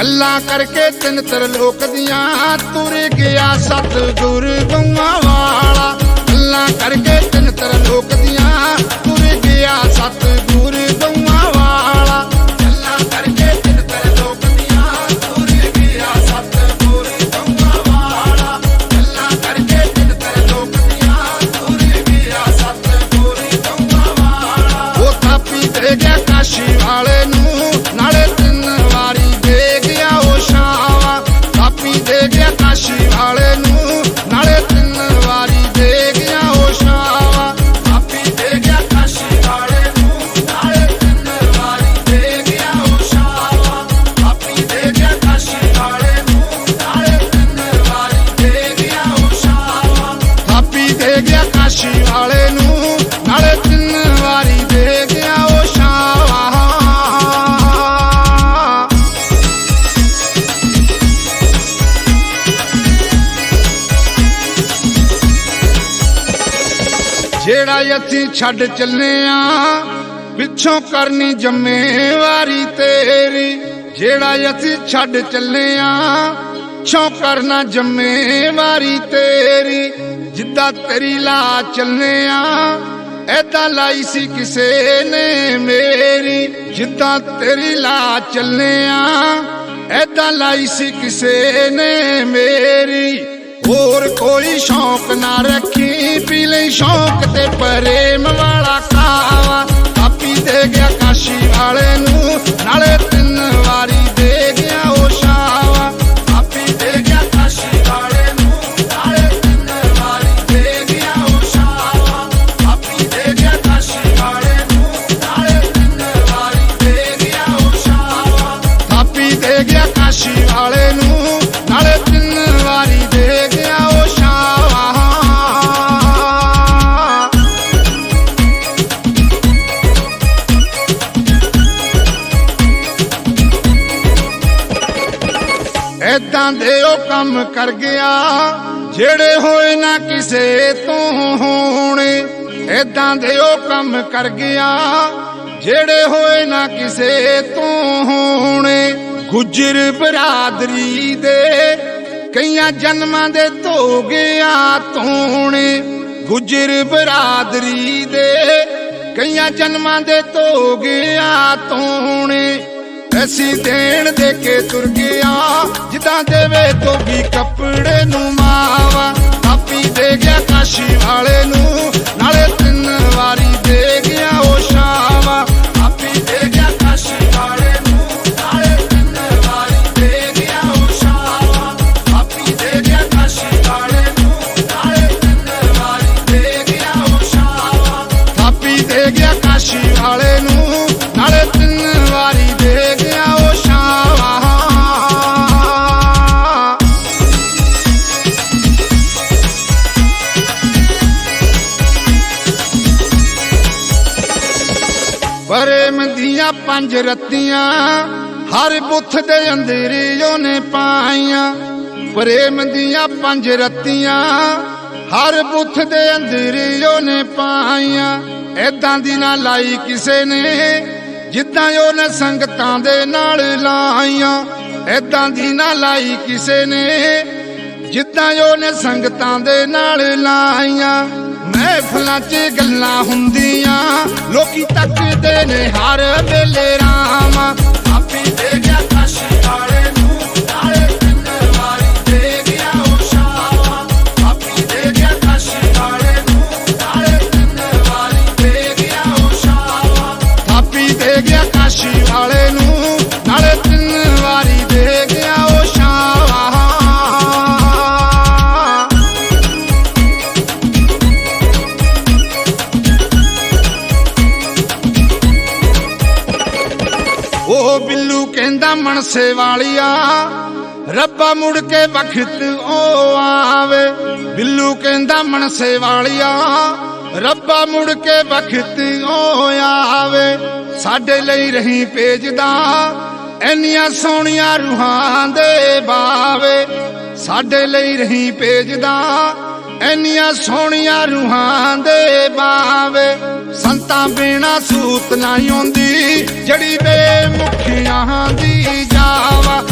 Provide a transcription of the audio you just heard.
ਗੱਲਾਂ ਕਰਕੇ ਤਿੰਨ ਤਰ ਲੋਕ ਦੀਆਂ ਤੁਰ ਗਿਆ ਸਤਿਗੁਰ ਗਊਆਂ ਵਾਲਾ। ਗੱਲਾਂ ਕਰਕੇ ਤਿੰਨ ਤਰ ਲੋਕ ਦੀਆਂ ਤੁਰ ਗਿਆ ਸਤਿਗੁਰ ਗਊਆਂ ਜਿਹੜਾ ਅਸੀਂ ਛੱਡ ਚੱਲੇ ਆ, ਪਿੱਛੋਂ ਕਰਨੀ ਜ਼ਿੰਮੇਵਾਰੀ ਤੇਰੀ। ਜਿਹੜਾ ਅਸੀਂ ਛੱਡ ਚੱਲੇ ਆ, ਪਿੱਛੋਂ ਕਰਨਾ ਜ਼ਿੰਮੇਵਾਰੀ ਤੇਰੀ। ਜਿੱਦਾਂ ਤੇਰੀ ਲਾ ਚੱਲੇ ਆ ਐਦਾਂ ਲਾਈ ਸੀ ਕਿਸੇ ਨੇ ਮੇਰੀ। ਜਿੱਦਾਂ ਤੇਰੀ ਲਾ ਚੱਲੇ ਆ ਐਦਾਂ ਲਾਈ ਸੀ ਕਿਸੇ ਨੇ ਮੇਰੀ। ਹੋਰ ਕੋਈ ਸ਼ੌਕ ਨਾ ਰੱਖੀ ਪੀ ਲਈ ਸ਼ੌਕ ਤੇ ਪ੍ਰੇਮ ਐਦਾਂ ਦੇ ਉਹ ਕੰਮ ਕਰ ਗਿਆ। ਜਿਹੜੇ ਹੋਏ ਨਾ ਕਿਸੇ ਤੋਂ ਹੋਣੇ ਐਦਾਂ ਦੇ ਉਹ ਕੰਮ ਕਰ ਗਿਆ। ਜਿਹੜੇ ਹੋਏ ਨਾ ਕਿਸੇ ਤੋਂ ਹੋਣੇ, ਗੁਜਰ ਬਰਾਦਰੀ ਦੇ ਕਈਆਂ ਜਨਮਾਂ ਦੇ ਧੋ ਗਿਆ ਤੋਣੇ ਗੁਜਰ ਬਰਾਦਰੀ ਦੇ ਕਈਆਂ ਜਨਮਾਂ ਦੇ ਧੋ ਗਿਆ ਤੋਣੇ ਐਸੀ ਦੇਣ ਦੇ ਕੇ ਤੁਰ ਗਿਆ। ਜਿੱਦਾਂ ਦੇਵੇ ਧੋਬੀ ਕੱਪੜੇ ਨੂੰ ਮਾਵਾ। ਆਪੀ ਦੇ ਗਿਆ ਕਾਸ਼ੀ ਵਾਲੇ ਨੂੰ। ਪ੍ਰੇਮ ਦੀਆਂ ਪੰਜ ਰੱਤੀਆਂ, ਹਰ ਬੁੱਥ ਦੇ ਅੰਦਰ ਉਹਨੇ ਪਾਈਆਂ। ਪ੍ਰੇਮ ਦੀਆਂ ਪੰਜ ਰੱਤੀਆਂ, ਹਰ ਬੁੱਥ ਦੇ ਅੰਦਰ ਉਹਨੇ ਪਾਈਆਂ। ਐਦਾਂ ਦੀ ਨਾ ਲਾਈ ਕਿਸੇ ਨੇ, ਜਿੱਦਾਂ ਉਹਨੇ ਸੰਗਤਾਂ ਦੇ ਨਾਲ ਲਾਈਆਂ। ਐਦਾਂ ਦੀ ਨਾ ਲਾਈ ਕਿਸੇ ਨੇ, ਜਿੱਦਾਂ ਉਹਨੇ ਸੰਗਤਾਂ ਦੇ ਨਾਲ ਲਾਈਆਂ। ਮਹਿਫਲਾਂ 'ਚ ਗੱਲਾਂ ਹੁੰਦੀਆਂ। ਲੋਕੀ ਤੱਕਦੇ ਨੇ ਹਰ ਵੇਲੇ ਰਾਮ। ਆਪੀ ਦੇ ਬਿੱਲੂ ਕਹਿੰਦਾ ਮਨਸੇ ਵਾਲਿਆ, ਰੱਬਾ ਮੁੜ ਕੇ ਵਕਤ ਓ ਆਵੇ। ਬਿੱਲੂ ਕਹਿੰਦਾ ਮਨਸੇ ਵਾਲਿਆ, ਰੱਬਾ ਮੁੜ ਕੇ ਵਕਤ ਉਹ ਆਵੇ। ਸਾਡੇ ਲਈ ਰਹੀ ਭੇਜਦਾ ਐਨੀਆਂ ਸੋਹਣੀਆਂ ਰੂਹਾਂ ਦੇ ਬਾਵੇ। ਸਾਡੇ ਲਈ ਰਹੀ ਭੇਜਦਾ ਐਨੀਆਂ ਸੋਹਣੀਆਂ ਰੂਹਾਂ ਦੇ ਬਾਵੇ। ਸੰਤਾਂ ਬਿਨਾ ਸੂਤ ਨਾ ਆਉਂਦੀ ਜੜੀ ਬੇਮੁਖੀਆਂ ਦੀ ਜਾਵਾ।